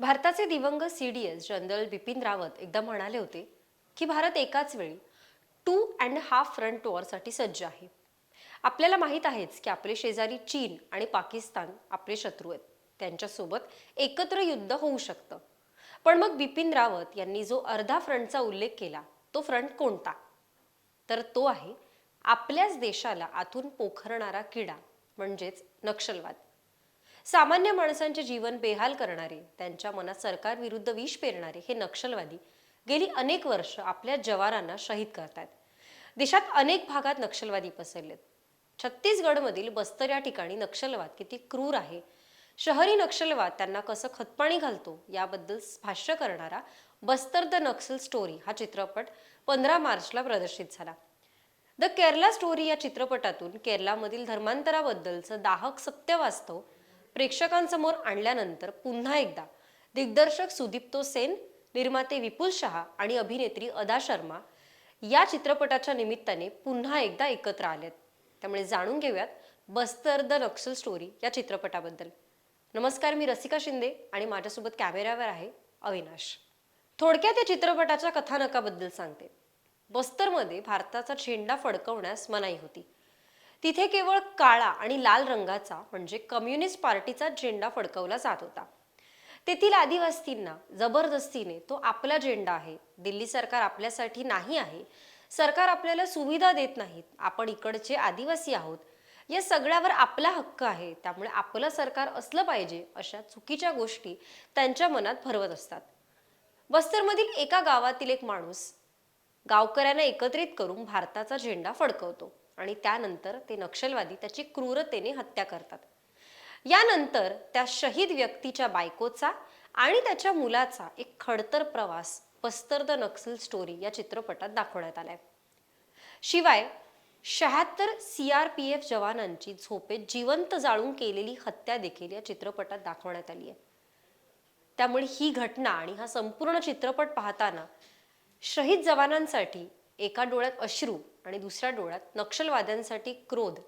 भारताचे दिवंगत C D S general Bipin Rawat एकदा म्हणाले होते की भारत एकाच वेळी टू अँड हाफ फ्रंट वॉरसाठी सज्ज आहे. आपल्याला माहीत आहेच की आपले शेजारी चीन आणि पाकिस्तान आपले शत्रू आहेत. त्यांच्यासोबत एकत्र युद्ध होऊ शकतं. पण मग बिपिन रावत यांनी जो अर्धा फ्रंटचा उल्लेख केला तो फ्रंट कोणता? तर तो आहे आपल्याच देशाला आतून पोखरणारा किडा म्हणजेच नक्षलवाद. सामान्य माणसांचे जीवन बेहाल करणारे त्यांच्या मनात सरकार विरुद्ध विष पेरणारे हे नक्षलवादी गेली अनेक वर्ष आपल्या जवानांना शहीद करतात. देशात अनेक भागात नक्षलवादी पसरलेत. छत्तीसगडमधील बस्तर या ठिकाणी नक्षलवाद किती क्रूर आहे? शहरी नक्षलवाद त्यांना कसं खतपाणी घालतो? याबद्दल भाष्य करणारा बस्तर द नक्सल स्टोरी हा चित्रपट पंधरा मार्चला प्रदर्शित झाला. द केरला स्टोरी या चित्रपटातून केरलामधील धर्मांतराबद्दलचं दाहक सत्य वास्तव प्रेक्षकांसमोर आणल्यानंतर पुन्हा एकदा दिग्दर्शक सुदीप्तो सेन निर्माते विपुल शहा आणि अभिनेत्री अदा शर्मा या चित्रपटाच्या निमित्ताने पुन्हा एकदा एकत्र आलेत. त्यामुळे जाणून घेऊयात बस्तर द नक्सल स्टोरी या चित्रपटाबद्दल. नमस्कार मी रसिका शिंदे आणि माझ्यासोबत कॅमेऱ्यावर आहे अविनाश. थोडक्यात या चित्रपटाच्या कथानकाबद्दल सांगते. बस्तरमध्ये भारताचा झेंडा फडकवण्यास मनाई होती. तिथे केवळ काळा आणि लाल रंगाचा म्हणजे कम्युनिस्ट पार्टीचा झेंडा फडकवला जात होता. तेथील आदिवासींना जबरदस्तीने तो आपला झेंडा आहे दिल्ली सरकार आपल्यासाठी नाही आहे सरकार आपल्याला सुविधा देत नाहीत आपण इकडचे आदिवासी आहोत या सगळ्यावर आपला हक्क आहे त्यामुळे आपलं सरकार असलं पाहिजे अशा चुकीच्या गोष्टी त्यांच्या मनात भरवत असतात. बस्तरमधील एका गावातील एक माणूस गावकऱ्यांना एकत्रित करून भारताचा झेंडा फडकवतो. आणि त्यानंतर ते नक्षलवादी त्याची क्रूरतेने हत्या करतात. यानंतर त्या शहीद व्यक्तीच्या बायकोचा आणि त्याच्या मुलाचा एक खडतर प्रवास पस्तर द नक्सल स्टोरी या चित्रपटात दाखवण्यात आलाय. शिवाय शहात्तर सी आर पी एफ जवानांची झोपेत जिवंत जाळून केलेली हत्या देखील या चित्रपटात दाखवण्यात आली आहे त्यामुळे ही घटना आणि हा संपूर्ण चित्रपट पाहताना शहीद जवानांसाठी एका डोळ्यात अश्रू आणि दुसऱ्या डोळ्यात नक्षलवाद्यांसाठी क्रोध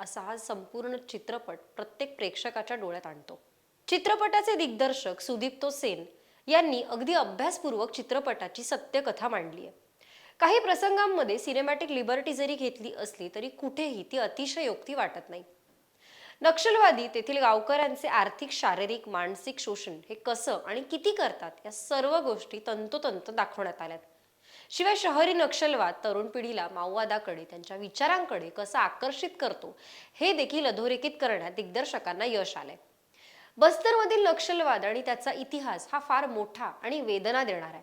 असा हा संपूर्ण चित्रपट प्रत्येक प्रेक्षकाच्या डोळ्यात आणतो. चित्रपटाचे दिग्दर्शक सुदीप्तो सेन यांनी अगदी अभ्यासपूर्वक चित्रपटाची सत्यकथा मांडली आहे. काही प्रसंगांमध्ये सिनेमॅटिक लिबर्टी जरी घेतली असली तरी कुठेही ती अतिशयोक्ती वाटत नाही. नक्षलवादी तेथील गावकऱ्यांचे आर्थिक शारीरिक मानसिक शोषण हे कसं आणि किती करतात या सर्व गोष्टी तंतोतंत दाखवण्यात आल्यात. शिवाय शहरी नक्षलवाद तरुण पिढीला माओवादाकडे त्यांच्या विचारांकडे कसं आकर्षित करतो हे देखील अधोरेखित करण्यात दिग्दर्शकांना यश आलंय. बस्तरमधील नक्षलवाद आणि त्याचा इतिहास हा फार मोठा आणि वेदना देणार आहे.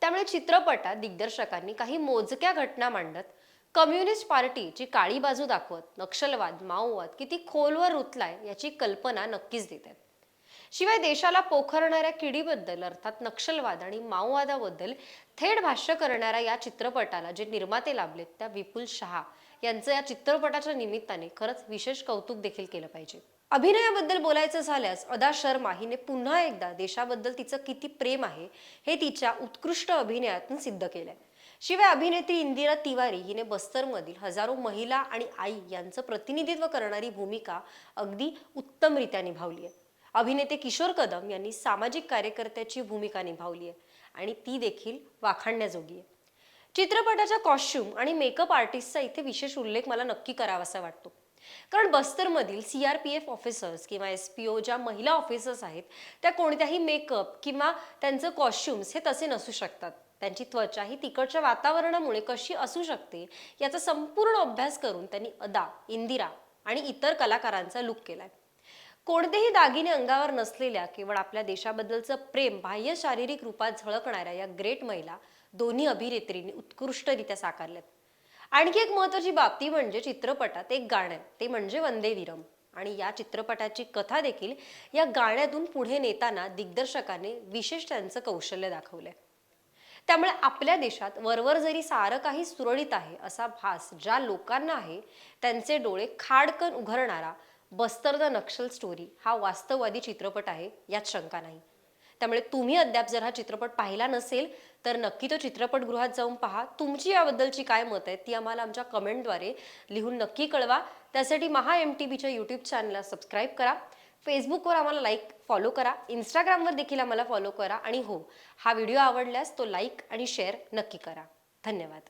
त्यामुळे चित्रपटात दिग्दर्शकांनी काही मोजक्या घटना मांडत कम्युनिस्ट पार्टीची काळी बाजू दाखवत नक्षलवाद माओवाद किती खोलवर रुतलाय याची कल्पना नक्कीच देत आहेत. शिवाय देशाला पोखरणाऱ्या किडीबद्दल अर्थात नक्षलवाद आणि माओवादाबद्दल थेट भाष्य करणाऱ्या या चित्रपटाला जे निर्माते लाभलेत त्या विपुल शहा यांचं या चित्रपटाच्या निमित्ताने खरंच विशेष कौतुक देखील केलं पाहिजे. अभिनयाबद्दल बोलायचं झाल्यास अदा शर्मा हिने पुन्हा एकदा देशाबद्दल तिचं किती प्रेम आहे हे तिच्या उत्कृष्ट अभिनयातून सिद्ध केलंय. शिवाय अभिनेत्री इंदिरा तिवारी हिने बस्तरमधील हजारो महिला आणि आई यांचं प्रतिनिधित्व करणारी भूमिका अगदी उत्तमरित्या निभावली आहे. अभिनेते किशोर कदम यांनी सामाजिक कार्यकर्त्याची भूमिका निभावली आहे आणि ती देखील वाखाणण्याजोगी आहे. चित्रपटाच्या कॉस्ट्युम आणि मेकअप आर्टिस्टचा इथे विशेष उल्लेख मला नक्की करावासा वाटतो. कारण बस्तरमधील C R P F officers किंवा एस पी ओ ज्या महिला ऑफिसर्स आहेत त्या कोणत्याही मेकअप किंवा त्यांचं कॉस्ट्युम्स हे तसे नसू शकतात. त्यांची त्वचा ही तिकडच्या वातावरणामुळे कशी असू शकते याचा संपूर्ण अभ्यास करून त्यांनी अदा इंदिरा आणि इतर कलाकारांचा लुक केलाय. कोणतेही दागिने अंगावर नसलेल्या केवळ आपल्या देशाबद्दलचं प्रेम बाह्य शारीरिक रूपात झळकणाऱ्या या ग्रेट महिला दोन्ही अभिनेत्रींनी उत्कृष्टरित्या साकारल्यात. आणखी एक महत्वाची बाब ती म्हणजे चित्रपटात एक गाणं ते म्हणजे वंदे विरम. आणि या चित्रपटाची कथा देखील या गाण्यातून पुढे नेताना दिग्दर्शकाने विशेष त्यांचं कौशल्य दाखवलंय. त्यामुळे आपल्या देशात वरवर जरी सारं काही सुरळीत आहे असा भास ज्या लोकांना आहे त्यांचे डोळे खाडकन उघडणारा बस्तर द नक्षल स्टोरी हा वास्तववादी चित्रपट आहे यात शंका नाही. त्यामुळे तुम्ही अद्याप जर हा चित्रपट पाहिला नसेल तर नक्की तो चित्रपटगृहात जाऊन पहा. तुमची याबद्दलची काय मत आहे ती आम्हाला आमच्या कमेंटद्वारे लिहून नक्की कळवा. त्यासाठी महा एम टी बीच्या यूट्यूब चॅनलला सबस्क्राईब करा. फेसबुकवर आम्हाला लाईक फॉलो करा. इंस्टाग्रामवर देखील आम्हाला फॉलो करा. आणि हो हा व्हिडिओ आवडल्यास तो लाईक आणि शेअर नक्की करा. धन्यवाद.